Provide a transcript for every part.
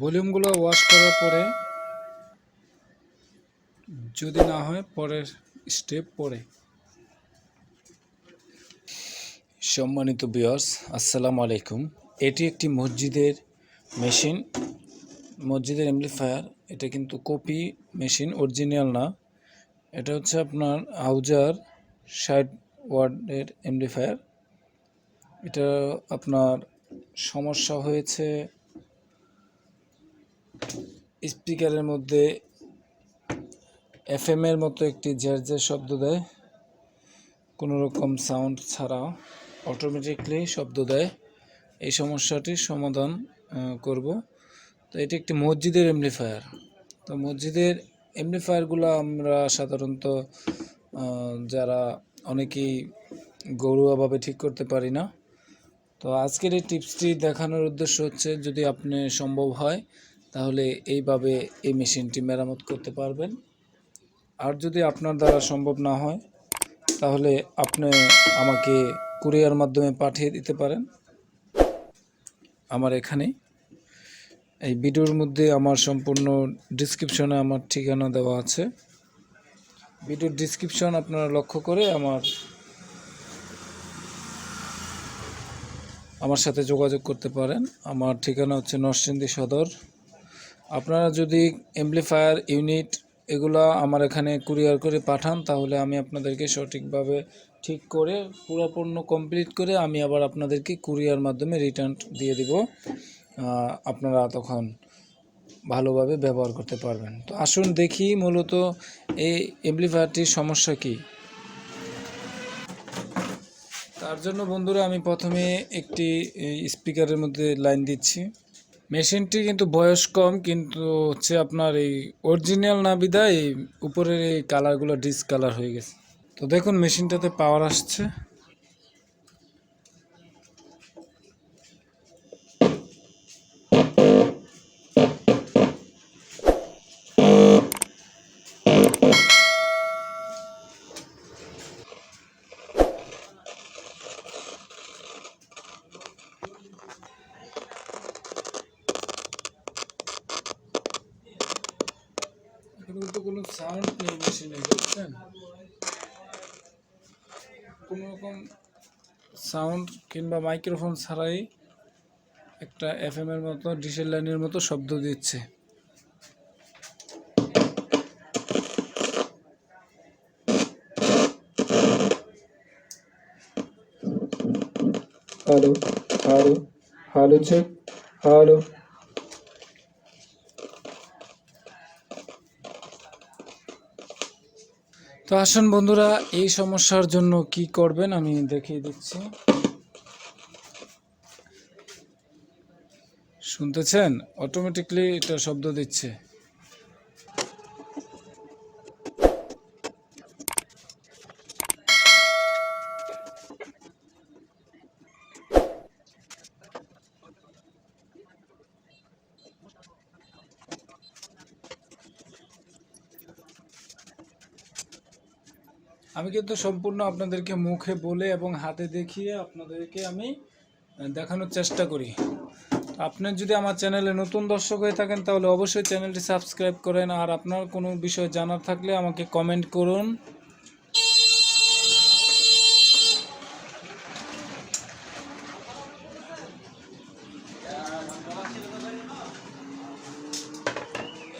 ভলিউমগুলো wash করার পরে, যদি না হয় পরের স্টেপ পরে। সম্মানিত বিয়ার্স আসসালামু আলাইকুম। এটি একটি মসজিদের মেশিন, মসজিদের এমপ্লিফায়ার এটা কিন্তু কপি মেশিন অরিজিনাল না। এটা হচ্ছে আপনার আউজার ষাট ওয়ার্ডের এমপ্লিফায়ার এটা আপনার সমস্যা হয়েছে স্পিকারের মধ্যে এফএম এর মতো একটি জ্যার শব্দ দেয়। কোনো রকম সাউন্ড ছাড়া অটোমেটিকলি শব্দ দেয়। এই সমস্যাটির সমাধান করব। তো এটি একটি মসজিদের এমপ্লিফায়ার তো মসজিদের এমপ্লিফায়ারগুলো আমরা সাধারণত যারা অনেকেই ঘরোয়াভাবে ঠিক করতে পারি না। তো আজকের এই টিপসটি দেখানোর উদ্দেশ্য হচ্ছে, যদি আপনি সম্ভব হয় তাহলে এইভাবে এই মেশিনটি মেরামত করতে পারবেন। আর যদি আপনার দ্বারা সম্ভব না হয়, তাহলে আপনি আমাকে কুরিয়ার মাধ্যমে পাঠিয়ে দিতে পারেন। আমার এখানে এই ভিডিওর মধ্যে আমার সম্পূর্ণ ডিসক্রিপশনে আমার ঠিকানা দেওয়া আছে। ভিডিওর ডিসক্রিপশন আপনারা লক্ষ্য করে আমার আমার সাথে যোগাযোগ করতে পারেন। আমার ঠিকানা হচ্ছে নরসিংদী সদর। আপনারা যদি এমপ্লিফায়ার ইউনিট এগুলো আমার এখানে কুরিয়ার করে পাঠান, তাহলে আমি আপনাদেরকে সঠিকভাবে ঠিক করে, পুরো পণ্য কমপ্লিট করে আমি আবার আপনাদেরকে কুরিয়ার মাধ্যমে রিটার্ন দিয়ে দিব। আপনারা তখন ভালোভাবে ব্যবহার করতে পারবেন। তো আসুন দেখি মূলত এই এমপ্লিফায়ারটির সমস্যা কী। তার জন্য বন্ধুরা আমি প্রথমে একটি স্পিকারের মধ্যে লাইন দিচ্ছি। মেশিনটি কিন্তু বয়স কম, কিন্তু হচ্ছে আপনার এই অরিজিনাল না বিদায় উপরের এই কালারগুলো ডিসকালার হয়ে গেছে। তো দেখুন, মেশিনটাতে পাওয়ার আসছে। কিন্তু কোনো সাউন্ড নেই মেশিনে বুঝছেন? কোনো রকম সাউন্ড কিংবা মাইক্রোফোন ছাড়াই একটা এফএম এর মতো, ডিসেল লাইনের মতো শব্দ দিচ্ছে। Hello hello hello check hello তো আসুন বন্ধুরা, এই সমস্যার জন্য কি করবেন আমি দেখিয়ে দিচ্ছি। শুনতেছেন? অটোমেটিকলি এটা শব্দ দিচ্ছে। আমি কিন্তু সম্পূর্ণ আপনাদেরকে মুখে বলে এবং হাতে দেখিয়ে আপনাদেরকে আমি দেখানোর চেষ্টা করি। আপনার যদি আমার চ্যানেলে নতুন দর্শক হয়ে থাকেন, তাহলে অবশ্যই চ্যানেলটি সাবস্ক্রাইব করেন। আর আপনার কোনো বিষয় জানার থাকলে আমাকে কমেন্ট করুন।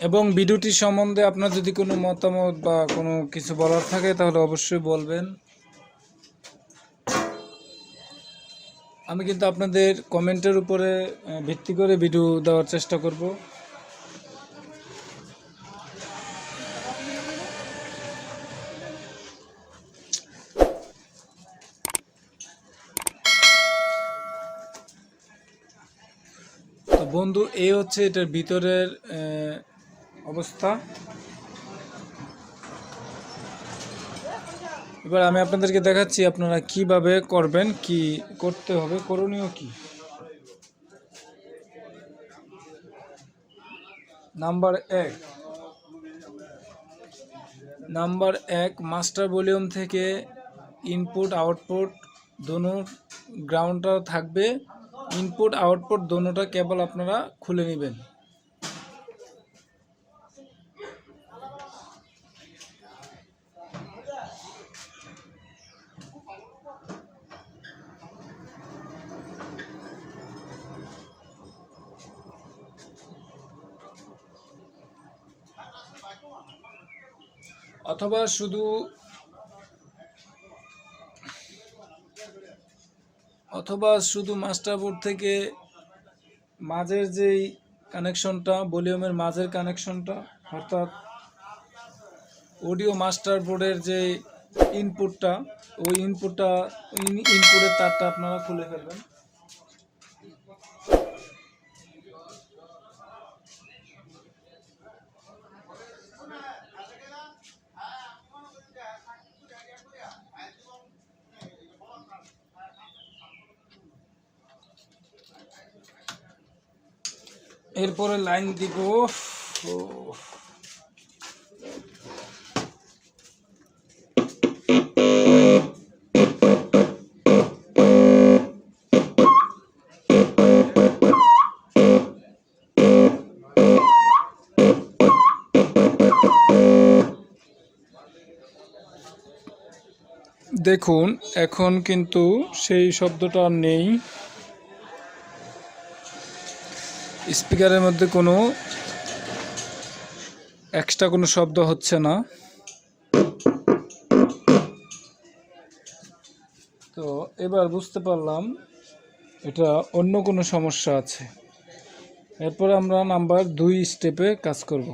এবং ভিডিওটি সম্বন্ধে আপনার যদি কোনো মতামত বা কোনো কিছু বলার থাকে, তাহলে অবশ্যই বলবেন। আমি কিন্তু আপনাদের কমেন্টের উপরে ভিত্তি করে ভিডিও দেওয়ার চেষ্টা করব। বন্ধু এই হচ্ছে এটার ভিতরের অবস্থা। এবার আমি আপনাদেরকে দেখাচ্ছি আপনারা কীভাবে করবেন, কি করতে হবে, করণীয় কি। নাম্বার এক। নাম্বার এক, মাস্টার ভলিউম থেকে ইনপুট, আউটপুট দোনো গ্রাউন্ডটা থাকবে। ইনপুট, আউটপুট দোনোটা কেবল আপনারা খুলে নেবেন। অথবা শুধু অথবা শুধু মাস্টার বোর্ড থেকে মাঝের যেই কানেকশনটা ভলিউমের মাঝের কানেকশনটা অর্থাৎ অডিও মাস্টার বোর্ডের যে ইনপুটটা ওই ইনপুটটা ইনপুটের তারটা আপনারা খুলে ফেলবেন। এরপরে লাইন দিব। দেখুন এখন কিন্তু সেই শব্দটা নেই। স্পিকারের মধ্যে কোনো এক্সট্রা কোনো শব্দ হচ্ছে না। তো এবার বুঝতে পারলাম এটা অন্য কোনো সমস্যা আছে। এরপর আমরা নাম্বার দুই স্টেপে কাজ করব।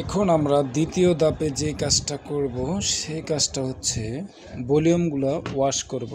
এখন আমরা দ্বিতীয় দাপে যে কাজটা করব সেই কাজটা হচ্ছে ভলিউমগুলো ওয়াশ করব।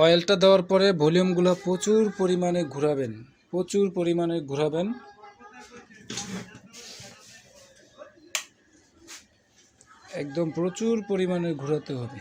অয়েলটা দেওয়ার পরে ভলিউমগুলো প্রচুর পরিমাণে ঘুরাবেন, প্রচুর পরিমাণে ঘুরাবেন। একদম প্রচুর পরিমাণে ঘুরাতে হবে।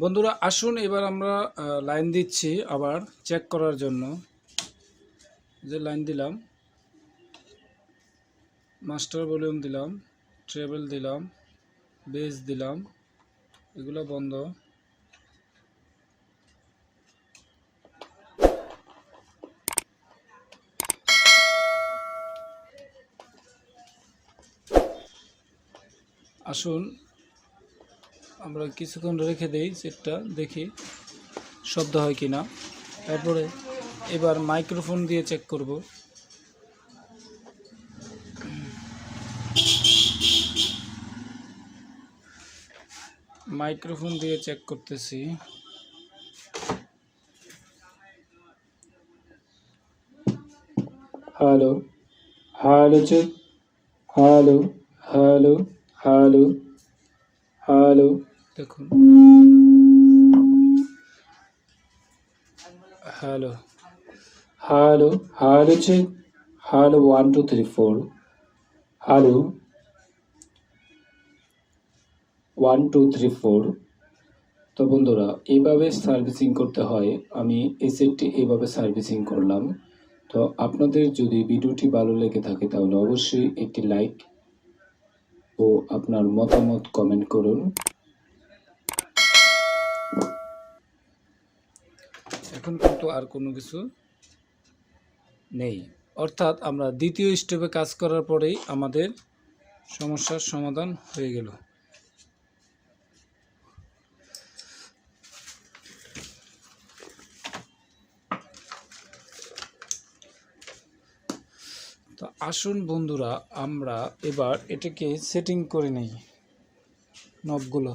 বন্ধুরা, আসুন এবার আমরা লাইন দিচ্ছি আবার চেক করার জন্য। যে লাইন দিলাম মাস্টার ভলিউম দিলাম ট্রেবল দিলাম বেস দিলাম, এগুলো বন্ধ। আসুন আমরা কিছুক্ষণ রেখে দেই সেটটা, দেখি শব্দ হয় কি না তারপরে এবার মাইক্রোফোন দিয়ে চেক করব। মাইক্রোফোন দিয়ে চেক করতেছি। Hello hello check hello hello hello hello. দেখুন। Hello hello hello check hello one two three four hello one two three four তো বন্ধুরা এইভাবে সার্ভিসিং করতে হয়। আমি এই সেটটি এইভাবে সার্ভিসিং করলাম। তো আপনাদের যদি ভিডিওটি ভালো লেগে থাকে, তাহলে অবশ্যই একটি লাইক ও আপনার মতামত কমেন্ট করুন। এখন কিন্তু আর কোনো কিছু নেই। অর্থাৎ আমরা দ্বিতীয় স্টেপে কাজ করার পরেই আমাদের সমস্যার সমাধান হয়ে গেল। তো আসুন বন্ধুরা, আমরা এবার এটাকে সেটিং করে নেই নবগুলো